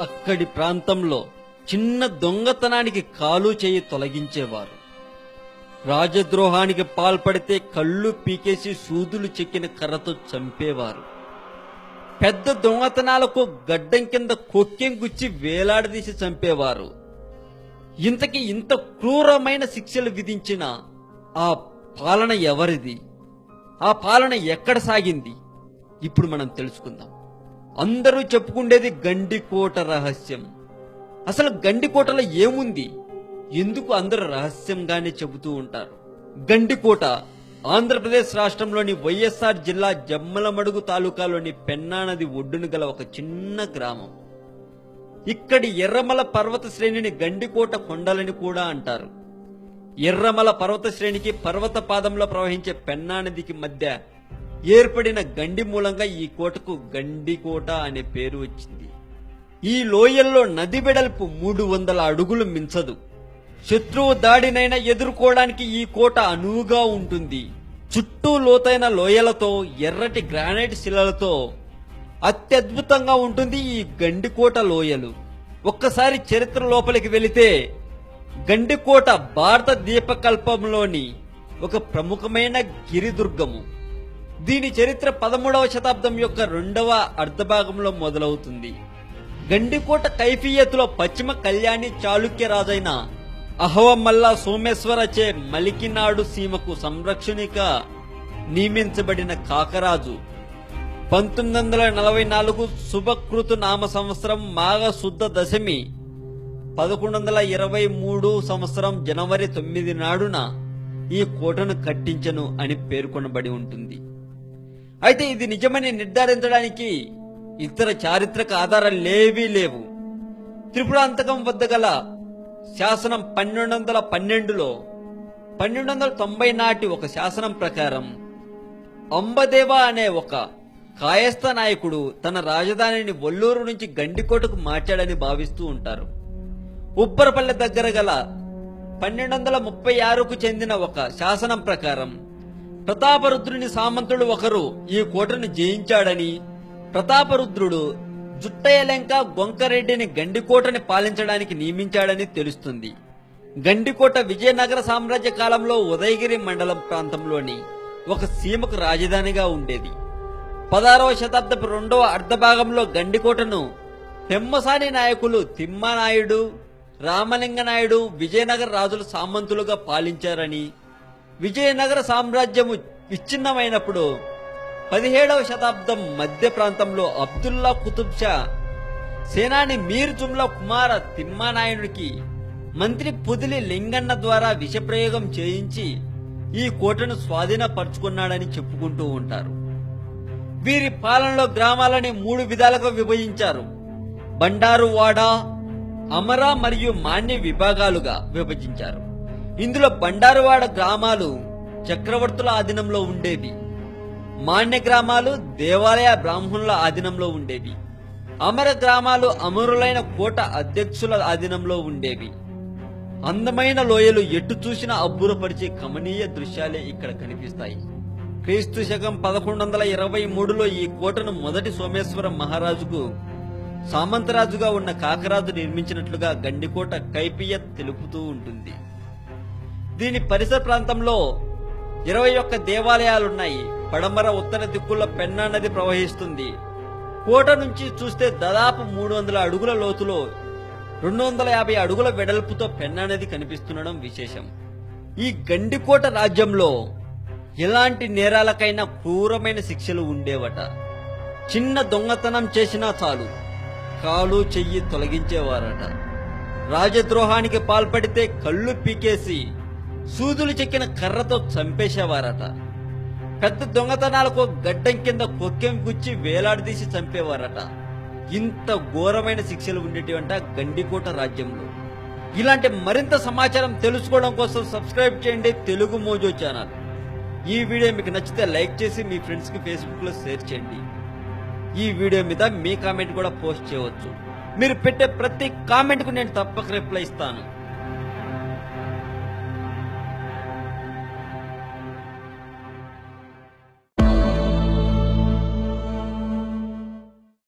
అక్కడి ప్రాంతంలో చిన్న దొంగతనానికి కాలు చేయి తొలగించేవారు. రాజద్రోహానికి పాల్పడితే కళ్ళు పీకేసి సూదులు చెక్కిన కర్రతో చంపేవారు. పెద్ద దొంగతనాలకు గడ్డం కింద కొక్కెం గుచ్చి వేలాడదీసి చంపేవారు. ఇంతకి ఇంత క్రూరమైన శిక్షలు విధించిన ఆ పాలన ఎవరిది? ఆ పాలన ఎక్కడ సాగింది? ఇప్పుడు మనం తెలుసుకుందాం. అందరూ చెప్పుకుండేది గండికోట రహస్యం. అసలు గండికోటలో ఏముంది? ఎందుకు అందరూ రహస్యంగానే చెబుతూ ఉంటారు? గండికోట ఆంధ్రప్రదేశ్ రాష్ట్రంలోని వైఎస్ఆర్ జిల్లా జమ్మలమడుగు తాలూకాలోని పెన్నా నది ఒడ్డున గల ఒక చిన్న గ్రామం. ఇక్కడి ఎర్రమల పర్వత శ్రేణిని గండికోట కొండలని కూడా అంటారు. ఎర్రమల పర్వత శ్రేణికి పర్వత పాదంలో ప్రవహించే పెన్నా నదికి మధ్య ఏర్పడిన గండి మూలంగా ఈ కోటకు గండికోట అనే పేరు వచ్చింది. ఈ లోయల్లో నది వెడల్పు మూడు వందల అడుగులు మించదు. శత్రువు దాడినైనా ఎదుర్కోవడానికి ఈ కోట అనువుగా ఉంటుంది. చుట్టూ లోతైన లోయలతో ఎర్రటి గ్రానైట్ శిలలతో అత్యద్భుతంగా ఉంటుంది ఈ గండికోట లోయలు. ఒక్కసారి చరిత్ర లోపలికి వెళితే గండికోట భారత దీపకల్పంలోని ఒక ప్రముఖమైన గిరిదుర్గము. దీని చరిత్ర పదమూడవ శతాబ్దం యొక్క రెండవ అర్ధభాగంలో మొదలవుతుంది. గండికోట కైఫియత్లో పశ్చిమ కళ్యాణి చాళుక్య రాజైన అహవమల్లా సోమేశ్వరచే మలికినాడు సీమకు సంరక్షణిగా నియమించబడిన కాకరాజు. పంతొమ్మిది వందల నలభై నాలుగు శుభకృతు నామ సంవత్సరం మాఘ శుద్ధ దశమి పదకొండు వందల ఇరవై మూడు సంవత్సరం జనవరి తొమ్మిది నాడున ఈ కోటను కట్టించను అని పేర్కొనబడి ఉంటుంది. అయితే ఇది నిజమని నిర్ధారించడానికి ఇతర చారిత్రక ఆధారాలు లేవీ లేవు. త్రిపురాంతకం వద్ద గల శాసనం పన్నెండు వందల పన్నెండులో పన్నెండు వందల తొంభై నాటి ఒక శాసనం ప్రకారం అంబదేవ అనే ఒక కాయస్థ నాయకుడు తన రాజధానిని ఒల్లూరు నుంచి గండికోటకు మార్చాడని భావిస్తూ ఉంటారు. ఉప్పరపల్లె దగ్గర గల పన్నెండు వందల ముప్పై ఆరుకు చెందిన ఒక శాసనం ప్రకారం ప్రతాపరుద్రుని సామంతుడు ఒకరు ఈ కోటను జయించాడని ప్రతాపరుద్రుడు జుట్టయలంక గొంకరెడ్డిని గండికోటని పాలించడానికి నియమించాడని తెలుస్తుంది. గండికోట విజయనగర సామ్రాజ్య కాలంలో ఉదయగిరి మండలం ప్రాంతంలోని ఒక సీమకు రాజధానిగా ఉండేది. పదహారవ శతాబ్దపు రెండవ అర్ధభాగంలో గండికోటను పెమ్మసాని నాయకులు తిమ్మానాయుడు రామలింగనాయుడు విజయనగర రాజులు సామంతులుగా పాలించారని విజయనగర సామ్రాజ్యము విచ్ఛిన్నమైనప్పుడు పదిహేడవ శతాబ్దం మధ్య ప్రాంతంలో అబ్దుల్లా కుతుబ్ షా సేనాని మీర్ జుమ్లా కుమార తిమ్మానాయుడికి మంత్రి పుదిలి లింగన్న ద్వారా విషప్రయోగం చేయించి ఈ కోటను స్వాధీనపరుచుకున్నాడని చెప్పుకుంటూ ఉంటారు. వీరి పాలనలో గ్రామాలని మూడు విధాలుగా విభజించారు. బండారువాడ అమర మరియు మాన్య విభాగాలుగా విభజించారు. ఇందులో బండారువాడ గ్రామాలు చక్రవర్తుల ఆధీనంలో ఉండేవి. మాన్య గ్రామాలు దేవాలయ బ్రాహ్మణుల ఆధీనంలో ఉండేవి. అమర గ్రామాలు అమరులైన కోట అధ్యక్షుల ఆధీనంలో ఉండేవి. అందమైన లోయలు ఎటు చూసినా అబ్బురపరిచే కమనీయ దృశ్యాలే ఇక్కడ కనిపిస్తాయి. క్రీస్తు శకం పదకొండు వందల ఇరవై మూడులో ఈ కోటను మొదటి సోమేశ్వరం మహారాజుకు సామంతరాజుగా ఉన్న కాకరాజు నిర్మించినట్లుగా గండికోట కైపియత్ తెలుపుతూ ఉంటుంది. దీని పరిసర ప్రాంతంలో ఇరవై ఒక్క దేవాలయాలున్నాయి. పడమర ఉత్తర దిక్కుల్లో పెన్నా నది ప్రవహిస్తుంది. కోట నుంచి చూస్తే దాదాపు మూడు వందల అడుగుల లోతులో రెండు వందల యాభై అడుగుల వెడల్పుతో పెన్నా నది కనిపిస్తుండడం విశేషం. ఈ గండికోట రాజ్యంలో ఎలాంటి నేరాలకైనా క్రూరమైన శిక్షలు ఉండేవట. చిన్న దొంగతనం చేసినా చాలు. కాలు చెయ్యి తొలగించేవారట. రాజద్రోహానికి పాల్పడితే కళ్ళు పీకేసి సూదులు చెక్కిన కర్రతో చంపేసేవారట. పెద్ద దొంగతనాలకు గడ్డం కింద కొక్కెం గుచ్చి వేలాడదీసి చంపేవారట. ఇంత ఘోరమైన శిక్షలు ఉండేటివంట గండికోట రాజ్యంలో. ఇలాంటి మరింత సమాచారం తెలుసుకోవడం కోసం సబ్స్క్రైబ్ చేయండి తెలుగు మోజో ఛానల్. ఈ వీడియో మీకు నచ్చితే లైక్ చేసి మీ ఫ్రెండ్స్కి ఫేస్బుక్లో షేర్ చేయండి. ఈ వీడియో మీద మీ కామెంట్ కూడా పోస్ట్ చేయవచ్చు. మీరు పెట్టే ప్రతి కామెంట్కు నేను తప్పక రిప్లై ఇస్తాను.